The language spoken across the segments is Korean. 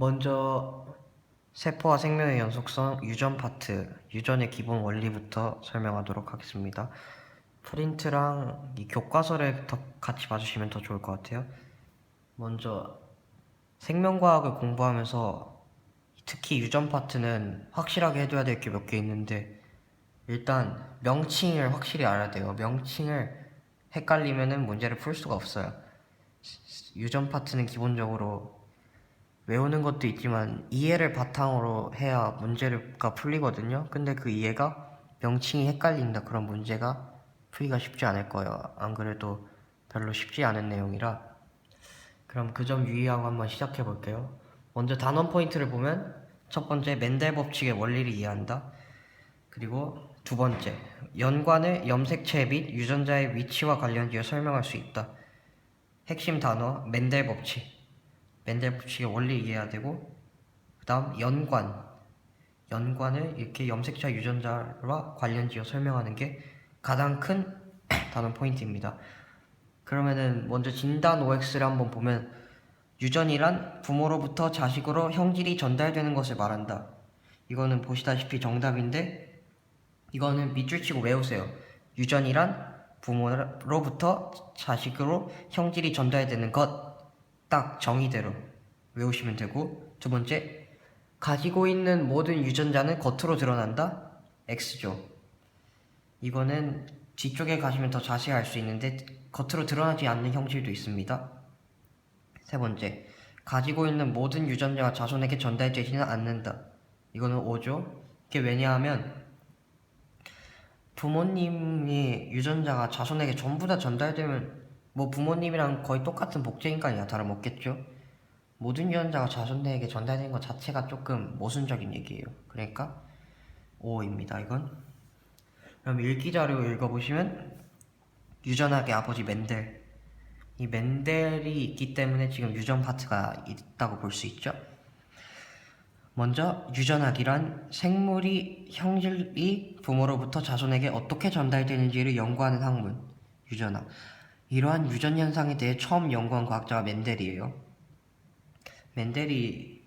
먼저 세포와 생명의 연속성 유전 파트, 유전의 기본 원리부터 설명하도록 하겠습니다. 프린트랑 이 교과서를 더 같이 봐주시면 더 좋을 것 같아요. 먼저 생명과학을 공부하면서 특히 유전 파트는 확실하게 해둬야 될 게 몇 개 있는데 일단 명칭을 확실히 알아야 돼요. 명칭을 헷갈리면은 문제를 풀 수가 없어요. 유전 파트는 기본적으로 외우는 것도 있지만 이해를 바탕으로 해야 문제가 풀리거든요. 근데 그 이해가 명칭이 헷갈린다 그런 문제가 풀기가 쉽지 않을 거예요. 안 그래도 별로 쉽지 않은 내용이라 그럼 그 점 유의하고 한번 시작해 볼게요. 먼저 단원 포인트를 보면 첫 번째 멘델 법칙의 원리를 이해한다. 그리고 두 번째 연관을 염색체 및 유전자의 위치와 관련지어 설명할 수 있다. 핵심 단어 멘델 법칙. 법칙의 원리 이해해야 되고 그 다음 연관. 연관을 이렇게 염색체 유전자와 관련지어 설명하는 게 가장 큰 단원 포인트입니다. 그러면은 먼저 진단 OX를 한번 보면 유전이란 부모로부터 자식으로 형질이 전달되는 것을 말한다. 이거는 보시다시피 정답인데 이거는 밑줄 치고 외우세요. 유전이란 부모로부터 자식으로 형질이 전달되는 것 딱 정의대로 외우시면 되고 두 번째 가지고 있는 모든 유전자는 겉으로 드러난다. X죠. 이거는 뒤쪽에 가시면 더 자세히 알 수 있는데 겉으로 드러나지 않는 형질도 있습니다. 세 번째, 가지고 있는 모든 유전자가 자손에게 전달되지는 않는다. 이거는 오죠. 이게 왜냐하면 부모님이 유전자가 자손에게 전부 다 전달되면 뭐 부모님이랑 거의 똑같은 복제 인간이야 다름없겠죠. 모든 유전자가 자손에게 전달되는 것 자체가 조금 모순적인 얘기예요. 그러니까 오입니다. 이건. 그럼 일기 자료 읽어보시면 유전학의 아버지 멘델 이 멘델이 있기 때문에 지금 유전 파트가 있다고 볼 수 있죠. 먼저 유전학이란 생물이 형질이 부모로부터 자손에게 어떻게 전달되는지를 연구하는 학문 유전학 이러한 유전 현상에 대해 처음 연구한 과학자가 멘델이에요. 멘델이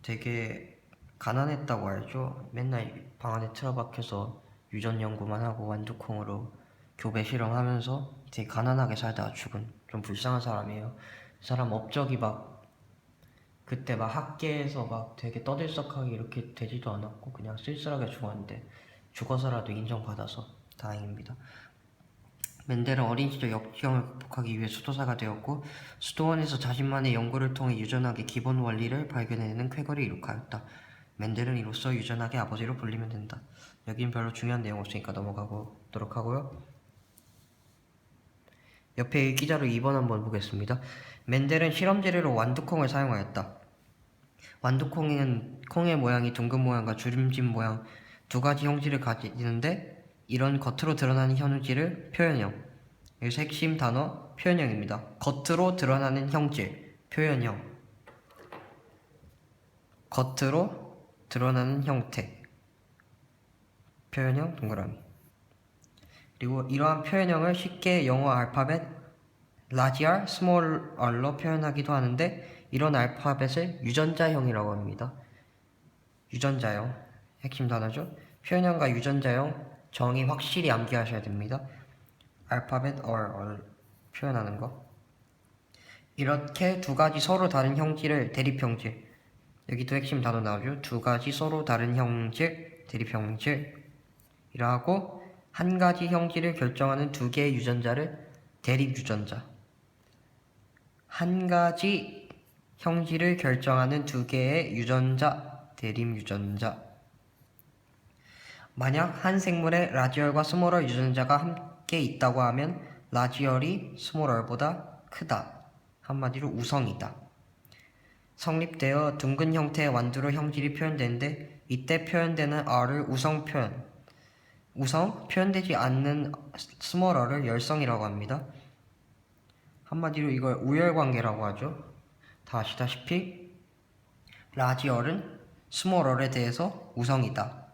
되게 가난했다고 알죠. 맨날 방 안에 틀어박혀서 유전 연구만 하고 완두콩으로 교배 실험하면서 되게 가난하게 살다가 죽은 좀 불쌍한 사람이에요. 그 사람 업적이 막 그때 막 학계에서 막 되게 떠들썩하게 이렇게 되지도 않았고 그냥 쓸쓸하게 죽었는데 죽어서라도 인정받아서 다행입니다. 멘델은 어린 시절 역경을 극복하기 위해 수도사가 되었고 수도원에서 자신만의 연구를 통해 유전학의 기본 원리를 발견해내는 쾌거를 이룩하였다. 멘델은 이로써 유전학의 아버지로 불리면 된다. 여긴 별로 중요한 내용 없으니까 넘어가도록 하고요. 옆에 기자로 2번 한번 보겠습니다. 멘델은 실험 재료로 완두콩을 사용하였다. 완두콩은 콩의 모양이 둥근 모양과 주름진 모양 두 가지 형질을 가지는데 이런 겉으로 드러나는 형질을 표현형. 여기서 핵심 단어 표현형입니다. 겉으로 드러나는 형질 표현형. 겉으로 드러나는 형태 표현형 동그라미. 그리고 이러한 표현형을 쉽게 영어 알파벳 라지 R, 스몰 R로 표현하기도 하는데 이런 알파벳을 유전자형이라고 합니다. 유전자형 핵심 단어죠. 표현형과 유전자형 정의 확실히 암기하셔야 됩니다. 알파벳 R, R 표현하는 거. 이렇게 두 가지 서로 다른 형질을 대립 형질 여기도 핵심 단어 나오죠. 두 가지 서로 다른 형질 대립 형질이라고 한 가지 형질을 결정하는 두 개의 유전자를 대립 유전자. 한 가지 형질을 결정하는 두 개의 유전자, 대립 유전자. 만약 한 생물에 라지얼과 스몰얼 유전자가 함께 있다고 하면 라지얼이 스몰얼보다 크다. 한마디로 우성이다. 성립되어 둥근 형태의 완두로 형질이 표현되는데 이때 표현되는 R을 우성 표현, 우성 표현되지 않는 스몰어를 열성이라고 합니다. 한마디로 이걸 우열관계라고 하죠. 다 아시다시피 라지얼은 스몰얼에 대해서 우성이다.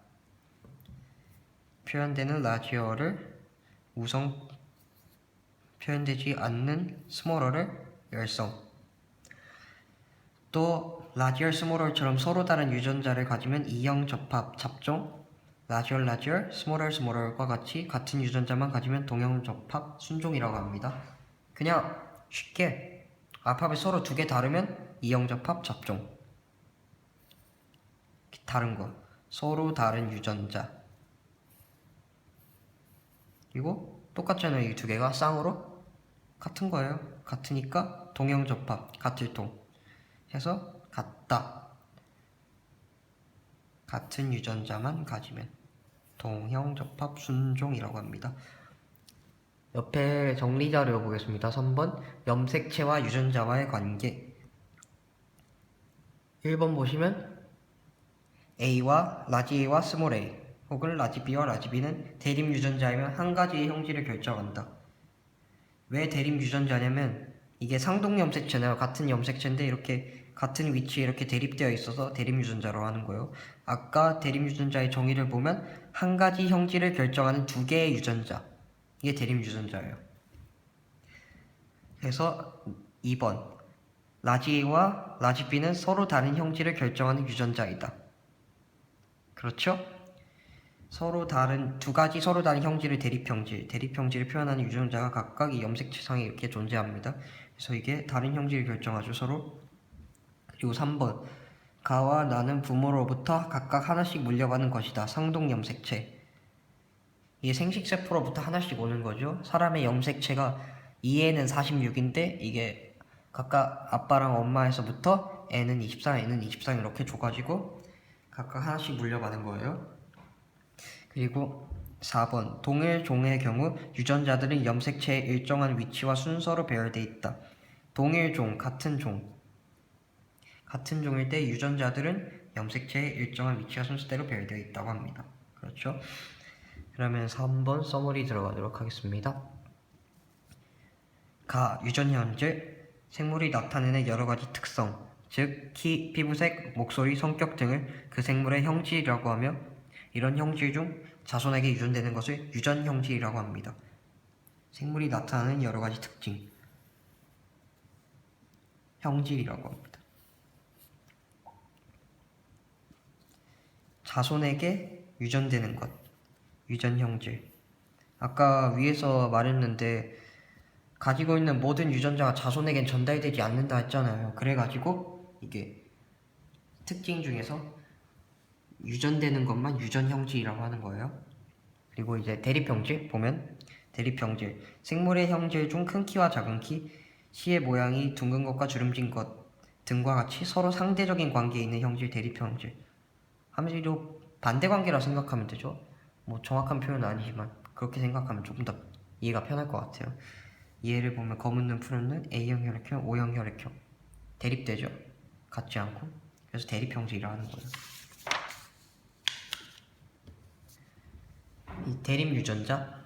표현되는 라지얼을 우성 표현되지 않는 스몰어를 열성. 또 라지얼 스모럴처럼 서로 다른 유전자를 가지면 이형 접합 잡종 라지얼 라지얼 스모럴 스모럴과 같이 같은 유전자만 가지면 동형 접합 순종이라고 합니다. 그냥 쉽게 알파벳 서로 두 개 다르면 이형 접합 잡종 다른 거 서로 다른 유전자 그리고 똑같잖아요 이 두 개가 쌍으로 같은 거예요. 같으니까 동형 접합 같을 동 해서 같다. 같은 유전자만 가지면 동형 접합 순종이라고 합니다. 옆에 정리 자료 보겠습니다. 3번 염색체와 유전자와의 관계. 1번 보시면 A와 라지 A와 스몰 a 혹은 라지 B와 라지 B는 대립 유전자이면 한 가지의 형질을 결정한다. 왜 대립 유전자냐면 이게 상동 염색체나요. 같은 염색체인데 이렇게 같은 위치에 이렇게 대립되어 있어서 대립 유전자로 하는 거예요. 아까 대립 유전자의 정의를 보면 한 가지 형질을 결정하는 두 개의 유전자. 이게 대립 유전자예요. 그래서 2번 라지 A와 라지 B는 서로 다른 형질을 결정하는 유전자이다. 그렇죠? 서로 다른 두 가지 서로 다른 형질을 대립 형질, 대립 형질을 표현하는 유전자가 각각 이 염색체상에 이렇게 존재합니다. 그래서 이게 다른 형질을 결정하죠 서로. 그리고 3번 가와 나는 부모로부터 각각 하나씩 물려받는 것이다. 상동 염색체. 이게 생식세포로부터 하나씩 오는 거죠. 사람의 염색체가 2에는 46인데 이게 각각 아빠랑 엄마에서부터 N은 24, N은 23 이렇게 줘가지고 각각 하나씩 물려받은 거예요. 그리고 4번 동일 종의 경우 유전자들은 염색체의 일정한 위치와 순서로 배열돼 있다. 동일 종, 같은 종. 같은 종일 때 유전자들은 염색체의 일정한 위치와 순서대로 배열되어 있다고 합니다. 그렇죠? 그러면 3번 서머리 들어가도록 하겠습니다. 가, 유전 현질, 생물이 나타내는 여러 가지 특성, 즉 키, 피부색, 목소리, 성격 등을 그 생물의 형질이라고 하며 이런 형질 중 자손에게 유전되는 것을 유전 형질이라고 합니다. 생물이 나타내는 여러 가지 특징, 형질이라고 합니다. 자손에게 유전되는 것, 유전 형질. 아까 위에서 말했는데 가지고 있는 모든 유전자가 자손에겐 전달되지 않는다 했잖아요. 그래가지고 이게 특징 중에서 유전되는 것만 유전 형질이라고 하는 거예요. 그리고 이제 대립 형질 보면 대립 형질 생물의 형질 중 큰 키와 작은 키, 시의 모양이 둥근 것과 주름진 것 등과 같이 서로 상대적인 관계에 있는 형질 대립 형질. 함시로 반대 관계라 생각하면 되죠. 뭐 정확한 표현은 아니지만 그렇게 생각하면 조금 더 이해가 편할 것 같아요. 얘를 보면 검은 눈 푸른 눈 A형 혈액형 O형 혈액형 대립되죠 같지 않고 그래서 대립 형질이라 하는 거예요 이 대립 유전자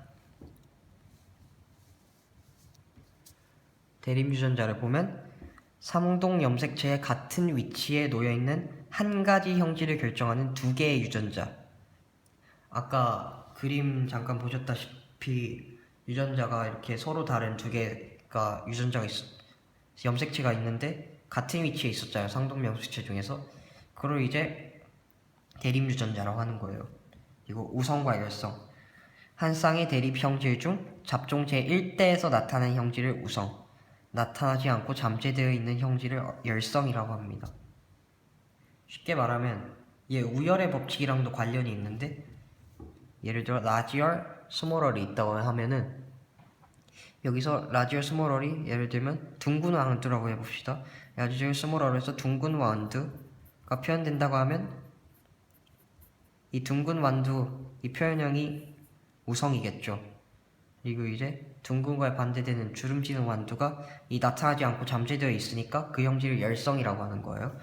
대립 유전자를 보면 삼동 염색체의 같은 위치에 놓여 있는 한 가지 형질을 결정하는 두 개의 유전자 아까 그림 잠깐 보셨다시피 유전자가 이렇게 서로 다른 두 개가 유전자가 있, 염색체가 있는데 같은 위치에 있었잖아요. 상동 염색체 중에서. 그걸 이제 대립 유전자라고 하는 거예요. 이거 우성과 열성. 한 쌍의 대립 형질 중 잡종 제1대에서 나타나는 형질을 우성, 나타나지 않고 잠재되어 있는 형질을 열성이라고 합니다. 쉽게 말하면 얘 우열의 법칙이랑도 관련이 있는데 예를 들어 라지얼 스몰럴이 있다고 하면은 여기서 라지얼 스몰럴이 예를 들면 둥근 왕두라고 해봅시다. 라지얼 스몰럴에서 둥근 완두가 표현된다고 하면 이 둥근 완두 이 표현형이 우성이겠죠. 그리고 이제 둥근과의 반대되는 주름지는 완두가 이 나타나지 않고 잠재되어 있으니까 그 형질을 열성이라고 하는 거예요.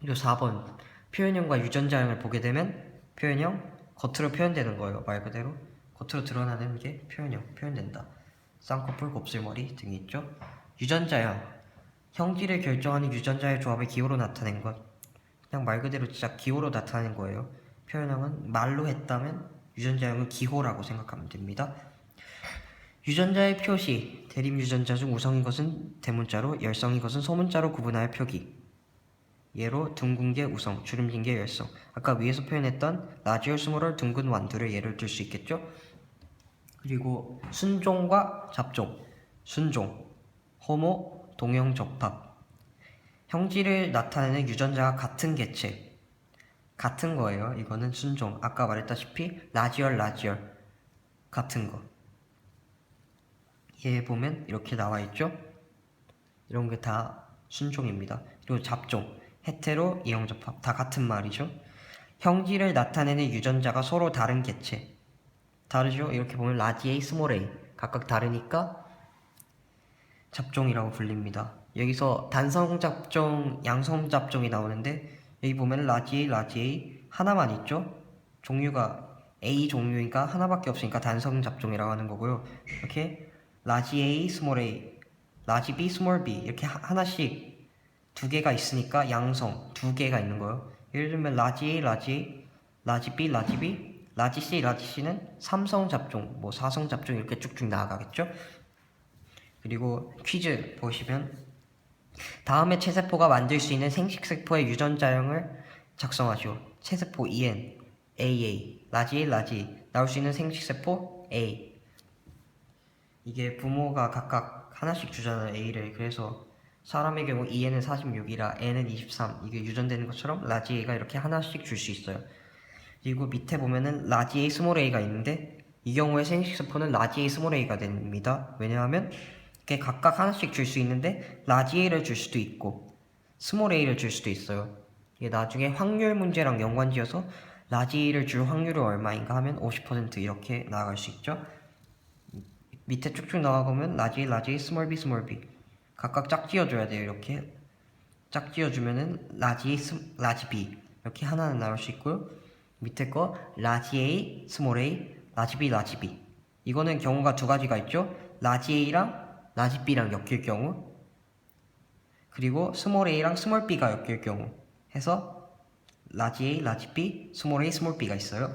그리고 4번 표현형과 유전자형을 보게 되면 표현형 겉으로 표현되는 거예요. 말 그대로 겉으로 드러나는 게 표현형 표현된다. 쌍꺼풀, 곱슬머리 등이 있죠. 유전자형 형질을 결정하는 유전자의 조합을 기호로 나타낸 것. 그냥 말 그대로 진짜 기호로 나타낸 거예요. 표현형은 말로 했다면 유전자형은 기호라고 생각하면 됩니다. 유전자의 표시 대립 유전자 중 우성인 것은 대문자로 열성인 것은 소문자로 구분하여 표기. 예로 둥근 게 우성, 주름진 게 열성. 아까 위에서 표현했던 라지얼 스몰을 둥근 완두를 예를 들 수 있겠죠? 그리고 순종과 잡종, 순종, 호모, 동형 적합. 형질을 나타내는 유전자가 같은 개체, 같은 거예요. 이거는 순종. 아까 말했다시피 라지얼, 라지얼 같은 거. 얘 보면 이렇게 나와 있죠? 이런 게 다 순종입니다. 그리고 잡종, 헤테로, 이형접합 다 같은 말이죠. 형질을 나타내는 유전자가 서로 다른 개체. 다르죠? 이렇게 보면 라지에이, 스몰에이 각각 다르니까 잡종이라고 불립니다. 여기서 단성 잡종, 양성 잡종이 나오는데 여기 보면 라지에이, 라지에이 하나만 있죠? 종류가 A 종류니까 하나밖에 없으니까 단성 잡종이라고 하는 거고요. 이렇게 라지 A, 스몰 A, 라지 B, 스몰 B 이렇게 하- 하나씩 두 개가 있으니까 양성 두 개가 있는 거예요. 예를 들면 라지 A, 라지 A, 라지 B, 라지 B, 라지 C, 라지 C는 삼성 잡종, 뭐 사성 잡종 이렇게 쭉쭉 나아가겠죠. 그리고 퀴즈 보시면 다음에 체세포가 만들 수 있는 생식세포의 유전자형을 작성하시오. 체세포 EN, AA, 라지 라지 A. 나올 수 있는 생식세포 A. 이게 부모가 각각 하나씩 주잖아요 A를 그래서 사람의 경우 EN은 46이라 N은 23 이게 유전되는 것처럼 라지 A가 이렇게 하나씩 줄 수 있어요 그리고 밑에 보면은 라지 A 스몰 A가 있는데 이 경우에 생식세포는 라지 A 스몰 A가 됩니다 왜냐하면 이렇게 각각 하나씩 줄 수 있는데 라지 A를 줄 수도 있고 스몰 A를 줄 수도 있어요. 이게 나중에 확률 문제랑 연관지어서 라지 A를 줄 확률은 얼마인가 하면 50% 이렇게 나아갈 수 있죠. 밑에 쭉쭉 나가보면 라지 라지 스몰 b 스몰 b. 각각 짝지어줘야 돼요 이렇게. 짝지어주면은 라지 스, 라지 b. 이렇게 하나는 나올 수 있고요. 밑에 거 라지 a 스몰 a 라지 b 라지 b. 이거는 경우가 두 가지가 있죠. 라지 a랑 라지 b랑 엮일 경우 그리고 스몰 a랑 스몰 b가 엮일 경우 해서 라지 a 라지 b 스몰 a 스몰 b가 있어요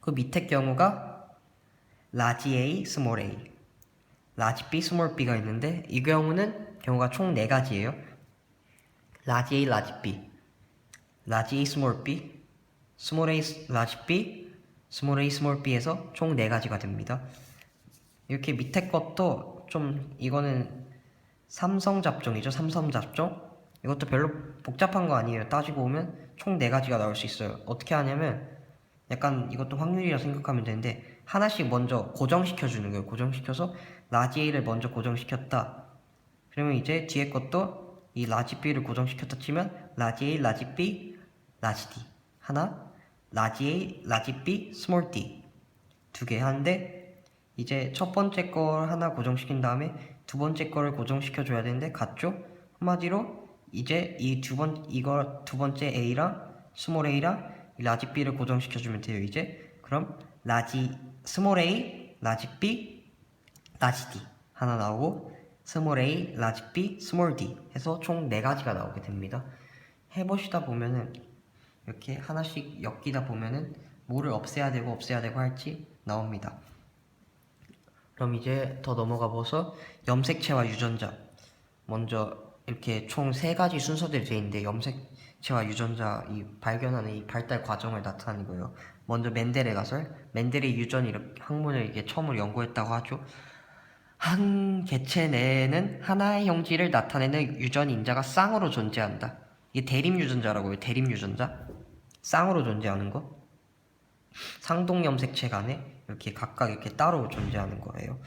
그 밑에 경우가 라지 A, 스몰 A, 라지 B, 스몰 B가 있는데 이 경우는 경우가 총네 가지예요. 라지 A, 라지 B, 라지 A, 스몰 B, 스몰 A, 라지 B, 스몰 A, 스몰 B에서 총네 가지가 됩니다. 이렇게 밑에 것도 좀 이거는 삼성 잡종이죠. 삼성 잡종. 이것도 별로 복잡한 거 아니에요. 따지고 보면 총네 가지가 나올 수 있어요. 어떻게 하냐면 약간 이것도 확률이라 생각하면 되는데 하나씩 먼저 고정시켜 주는 거예요. 고정시켜서 라지 A를 먼저 고정시켰다. 그러면 이제 뒤에 것도 이 라지 B를 고정시켰다 치면 라지 A, 라지 B, 라지 D 하나, 라지 A, 라지 B, 스몰 D 두 개 하는데 이제 첫 번째 걸 하나 고정시킨 다음에 두 번째 거를 고정시켜 줘야 되는데 같죠? 한마디로 이제 이 두 번 이거 두 번째 A랑 스몰 A랑 이 라지 B를 고정시켜 주면 돼요. 이제 그럼 라지 스몰 A, 라지 B, 라지 D 하나 나오고 스몰 A, 라지 B, 스몰 D 해서 총 네 가지가 나오게 됩니다. 해보시다 보면은 이렇게 하나씩 엮이다 보면은 뭐를 없애야 되고 없애야 되고 할지 나옵니다. 그럼 이제 더 넘어가 보서 염색체와 유전자 먼저 이렇게 총 세 가지 순서들이 되어 있는데 염색체와 유전자 이 발견하는 이 발달 과정을 나타내는 거예요. 먼저 멘델의 가설, 멘델의 유전 이렇게 학문을 이게 처음으로 연구했다고 하죠. 한 개체 내에는 하나의 형질을 나타내는 유전 인자가 쌍으로 존재한다. 이게 대립 유전자라고 해요. 대립 유전자. 쌍으로 존재하는 거. 상동 염색체 간에 이렇게 각각 이렇게 따로 존재하는 거예요.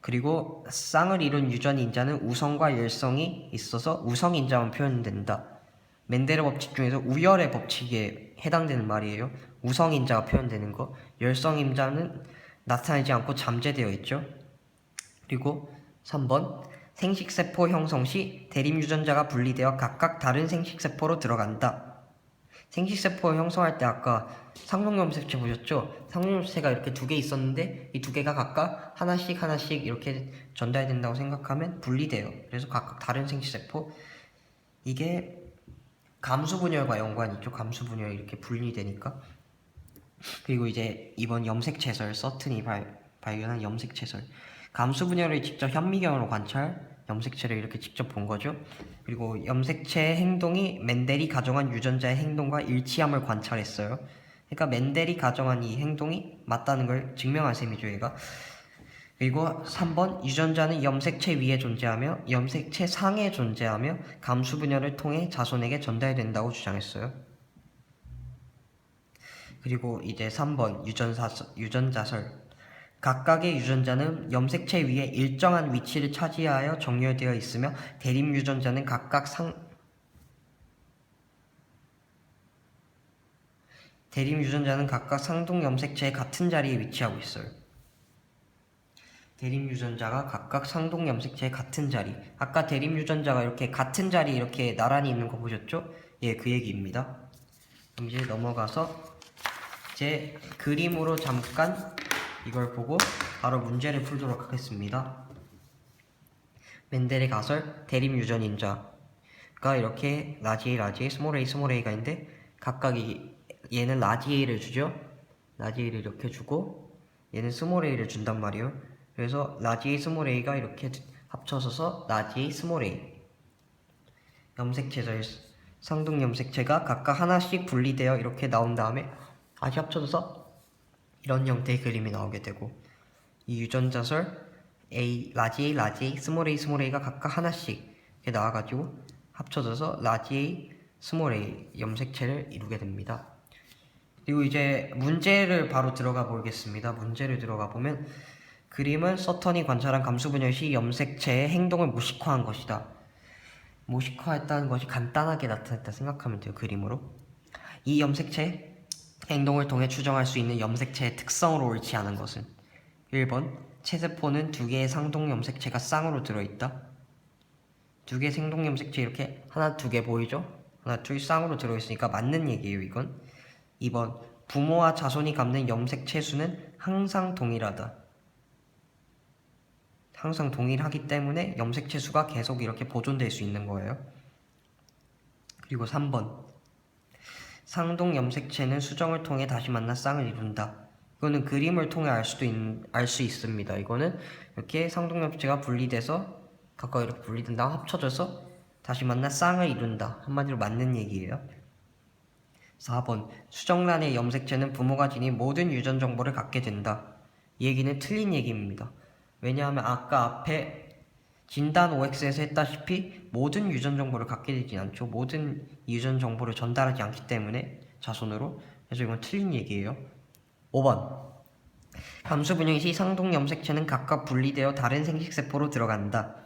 그리고 쌍을 이룬 유전 인자는 우성과 열성이 있어서 우성 인자만 표현된다. 멘델의 법칙 중에서 우열의 법칙에 해당되는 말이에요. 우성 인자가 표현되는 거. 열성 인자는 나타나지 않고 잠재되어 있죠. 그리고 3번 생식세포 형성 시 대립 유전자가 분리되어 각각 다른 생식세포로 들어간다. 생식세포 형성할 때 아까 상동염색체 보셨죠? 상동염색체가 이렇게 두 개 있었는데 이 두 개가 각각 하나씩 하나씩 이렇게 전달된다고 생각하면 분리돼요. 그래서 각각 다른 생식세포 이게 감수분열과 연관이 있죠. 감수분열이 이렇게 분리되니까 그리고 이제 이번 염색체설 서튼이 발, 발견한 염색체설 감수분열을 직접 현미경으로 관찰 염색체를 이렇게 직접 본 거죠. 그리고 염색체의 행동이 맨델이 가정한 유전자의 행동과 일치함을 관찰했어요. 그러니까 맨델이 가정한 이 행동이 맞다는 걸 증명한 셈이죠, 얘가. 그리고 3번 유전자는 염색체 위에 존재하며 염색체 상에 존재하며 감수 분열을 통해 자손에게 전달된다고 주장했어요. 그리고 이제 3번 유전사, 유전자설 각각의 유전자는 염색체 위에 일정한 위치를 차지하여 정렬되어 있으며 대립 유전자는 각각 상 대립 유전자는 각각 상동 염색체의 같은 자리에 위치하고 있어요. 대립 유전자가 각각 상동 염색체의 같은 자리. 아까 대립 유전자가 이렇게 같은 자리 이렇게 나란히 있는 거 보셨죠? 예, 그 얘기입니다. 그럼 이제 넘어가서 이제 그림으로 잠깐 이걸 보고 바로 문제를 풀도록 하겠습니다. 맨델의 가설 대립 유전 인자가 이렇게 라지 A, 라지 A, 스몰 A, 스몰 A가 있는데 각각 이 얘는 라지 A를 주죠. 라지 A를 이렇게 주고 얘는 스몰 A를 준단 말이에요. 그래서 라지 A, 스몰 A가 이렇게 합쳐져서 라지 A, 스몰 A 염색체죠. 상동 염색체가 각각 하나씩 분리되어 이렇게 나온 다음에 다시 합쳐져서 이런 형태의 그림이 나오게 되고 이 유전자설 A, 라지 A, 라지 A, 스몰 A, 스몰 A가 각각 하나씩 이렇게 나와가지고 합쳐져서 라지 A, 스몰 A 염색체를 이루게 됩니다. 그리고 이제 문제를 바로 들어가 보겠습니다. 문제를 들어가 보면 그림은 서턴이 관찰한 감수 분열 시 염색체의 행동을 모식화한 것이다. 모식화했다는 것이 간단하게 나타냈다 생각하면 돼요. 그림으로. 이 염색체 행동을 통해 추정할 수 있는 염색체의 특성으로 옳지 않은 것은 1번 체세포는 두 개의 상동 염색체가 쌍으로 들어있다. 두 개의 생동 염색체 이렇게 하나 두 개 보이죠? 하나 둘 쌍으로 들어있으니까 맞는 얘기예요 이건. 2번 부모와 자손이 갖는 염색체 수는 항상 동일하다. 항상 동일하기 때문에 염색체 수가 계속 이렇게 보존될 수 있는 거예요. 그리고 3번 상동 염색체는 수정을 통해 다시 만나 쌍을 이룬다. 이거는 그림을 통해 알 수도 알 수 있습니다. 이거는 이렇게 상동 염색체가 분리돼서 각각 이렇게 분리된 다음 합쳐져서 다시 만나 쌍을 이룬다. 한마디로 맞는 얘기예요. 4번 수정란의 염색체는 부모가 지닌 모든 유전 정보를 갖게 된다. 이 얘기는 틀린 얘기입니다. 왜냐하면 아까 앞에 진단 OX에서 했다시피 모든 유전 정보를 갖게 되진 않죠. 모든 유전 정보를 전달하지 않기 때문에 자손으로. 그래서 이건 틀린 얘기예요. 5번. 감수 분열 시 상동 염색체는 각각 분리되어 다른 생식세포로 들어간다.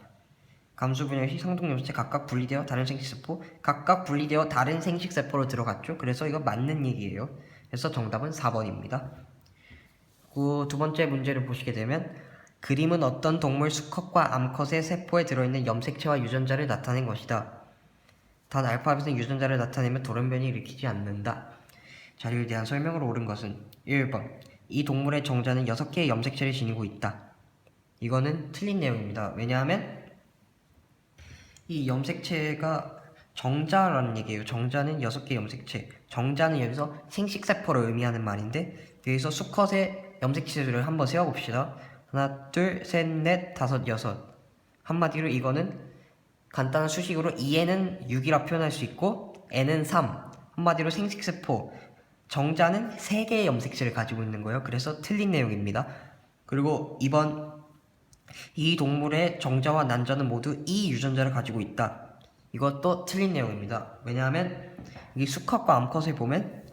감수 분열 시 상동 염색체 각각 분리되어 다른 생식세포, 각각 분리되어 다른 생식세포로 들어갔죠. 그래서 이거 맞는 얘기예요. 그래서 정답은 4번입니다. 그 두 번째 문제를 보시게 되면 그림은 어떤 동물 수컷과 암컷의 세포에 들어있는 염색체와 유전자를 나타낸 것이다. 단 알파벳은 유전자를 나타내면 돌연변이 일으키지 않는다. 자료에 대한 설명으로 옳은 것은 1번 이 동물의 정자는 6개의 염색체를 지니고 있다. 이거는 틀린 내용입니다. 왜냐하면 이 염색체가 정자라는 얘기예요. 정자는 6개의 염색체. 정자는 여기서 생식세포를 의미하는 말인데 여기서 수컷의 염색체들을 한번 세워봅시다. 하나, 둘, 셋, 넷, 다섯, 여섯. 한마디로 이거는 간단한 수식으로 2에는 6이라 표현할 수 있고 n은 3. 한마디로 생식세포. 정자는 3개의 염색체를 가지고 있는 거예요. 그래서 틀린 내용입니다. 그리고 2번 이 동물의 정자와 난자는 모두 이 유전자를 가지고 있다. 이것도 틀린 내용입니다. 왜냐하면 이 수컷과 암컷을 보면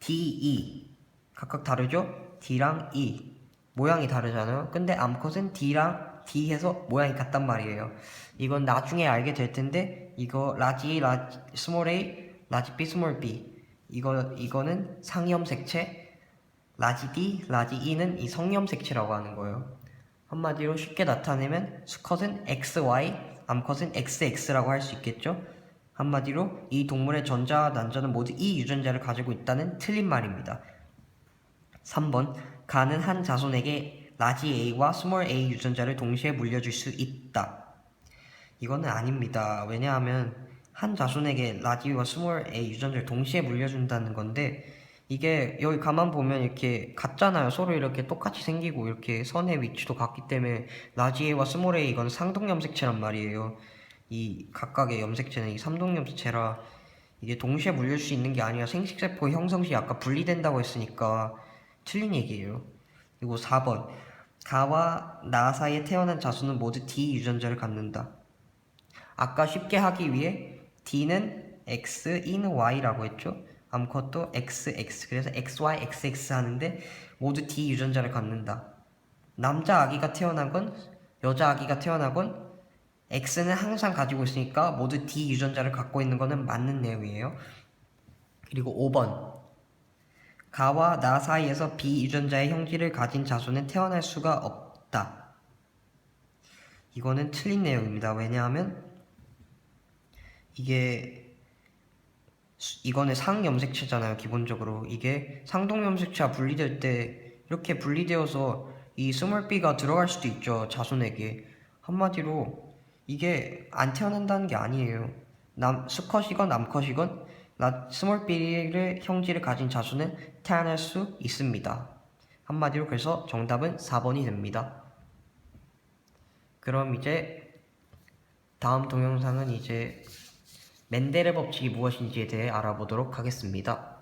D, E 각각 다르죠? D랑 E 모양이 다르잖아요. 근데 암컷은 D랑 D 해서 모양이 같단 말이에요. 이건 나중에 알게 될 텐데 이거 라지 라지 스몰 A, 라지 B, 스몰 B 이거 이거는 상염색체, 라지 D, 라지 E는 이 성염색체라고 하는 거예요. 한마디로 쉽게 나타내면 수컷은 XY, 암컷은 XX라고 할 수 있겠죠. 한마디로 이 동물의 전자와 난자는 모두 이 유전자를 가지고 있다는 틀린 말입니다. 3번 가는 한 자손에게 라지 A와 스몰 a 유전자를 동시에 물려줄 수 있다. 이거는 아닙니다. 왜냐하면 한 자손에게 라지와 스몰 a 유전자를 동시에 물려준다는 건데 이게 여기 가만 보면 이렇게 같잖아요. 서로 이렇게 똑같이 생기고 이렇게 선의 위치도 같기 때문에 라지 A와 스몰 A 이건 상동 염색체란 말이에요. 이 각각의 염색체는 이 삼동 염색체라 이게 동시에 물릴 수 있는 게 아니라 생식세포 형성 시 아까 분리된다고 했으니까 틀린 얘기예요. 그리고 4번 가와 나 사이에 태어난 자수는 모두 D 유전자를 갖는다. 아까 쉽게 하기 위해 D는 X, E는 Y라고 했죠. 암컷도 XX 그래서 XY, XX 하는데 모두 D 유전자를 갖는다. 남자 아기가 태어나건 여자 아기가 태어나건 X는 항상 가지고 있으니까 모두 D 유전자를 갖고 있는 거는 맞는 내용이에요. 그리고 5번 가와 나 사이에서 B 유전자의 형질을 가진 자수는 태어날 수가 없다. 이거는 틀린 내용입니다. 왜냐하면 이게 수- 이거는 상염색체잖아요. 기본적으로 이게 상동염색체와 분리될 때 이렇게 분리되어서 이 스몰 b가 들어갈 수도 있죠. 자손에게 한마디로 이게 안 태어난다는 게 아니에요. 남 수컷이건 남컷이건 나 스몰 b를 형질을 가진 자손은 태어날 수 있습니다. 한마디로 그래서 정답은 4번이 됩니다. 그럼 이제 다음 동영상은 이제 멘델의 법칙이 무엇인지에 대해 알아보도록 하겠습니다.